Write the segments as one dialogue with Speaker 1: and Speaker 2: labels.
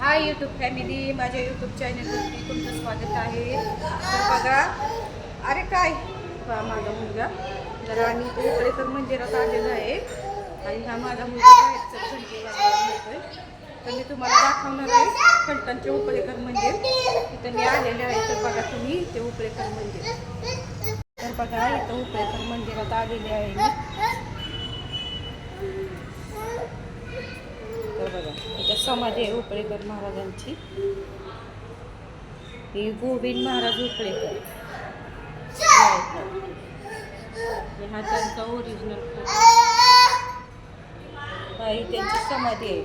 Speaker 1: हाय YouTube family माझ्या YouTube चॅनलवरती तुमचं स्वागत आहे. तर बघा अरे काय? माझा मुलगा. तर आम्ही इकडे तर मंदिरात आलेलो आहे. आणि हा माझा मुलगा बाहेरचं घंटी तर मी तुम्हाला दाखवणार आहे फलटणचे उपळेकर मंदिर. तिथं मी आलेले आहे तर बघा तुम्ही ते उपळेकर मंदिर. तर बघा इथं उपळेकर मंदिरात आलेले आहे मी. बघा. समाधी आहे उपळेकर महाराजांची. ही गोविंद महाराज उपळेकर हे हा त्यांचा ओरिजिनल फोटो ही त्यांची समाधी आहे.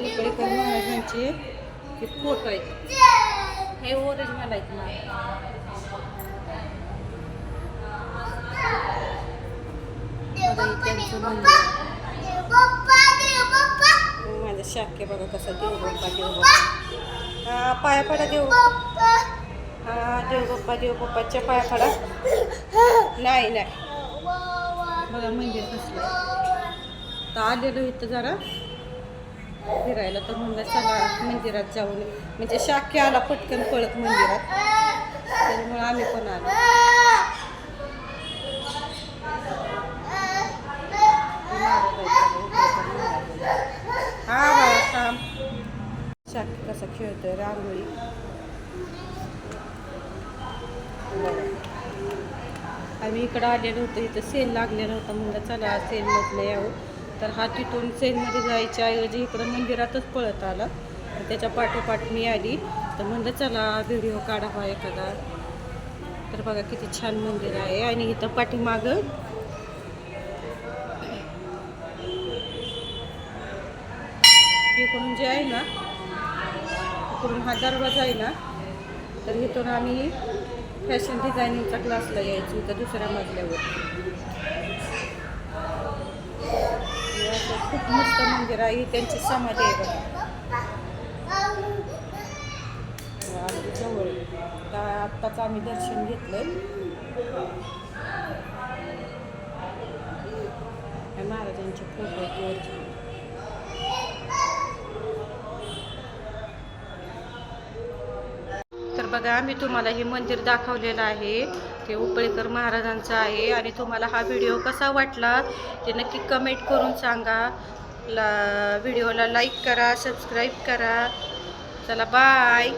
Speaker 1: उपळेकर महाराजांचे हे फोटो आहेत. हे ओरिजिनल आहेत ना. त्यांचं हे त्यांचं मंदिर आहे. माझं शाक्य बघा कसं देव बाप्पा देव हा पाया पडा देव हा देव बाप्पा देव पाया पडा. नाही नाही. बघा मंदिर कसलं. तर आलेलो इथं जरा. फिरायला तर म्हणलं चला मंदिरात जाऊन. म्हणजे शाक्य आला पटकन पळत मंदिरात. त्याच्यामुळे आम्ही पण आलो. शाक्य कसा खेळतोय रांगोळी आम्ही इकडं आलेलो होतो इथं सेल लागलेला होता म्हणलं चला सेलमधलं यावं तर हा तिथून सेलमध्ये जायच्या ऐवजी इकडं मंदिरातच पळत आला आणि त्याच्या पाठोपाठ मी आली तर म्हणलं चला व्हिडिओ काढावा एखादा तर बघा किती छान मंदिर आहे आणि इथं पाठीमागं इकडून जे आहे ना करून हा दरवाजा आहे ना तर इथून आम्ही फॅशन डिझायनिंगचा क्लासला यायचो इथं दुसऱ्या मजल्यावर. खूप मस्त मंदिर आहे ही त्यांची समाधी आहे बघा. जवळ आता आत्ताच आम्ही दर्शन घेतलंय हे महाराजांचे फोटो आहेत वरचे. तर बघा मी तुम्हाला हे मंदिर दाखवलेलं आहे. ते उपळेकर महाराजांचं आहे आणि तुम्हाला हा व्हिडिओ कसा वाटला ते नक्की कमेंट करून सांगा. ला व्हिडिओला लाईक करा सबस्क्राईब करा. चला बाय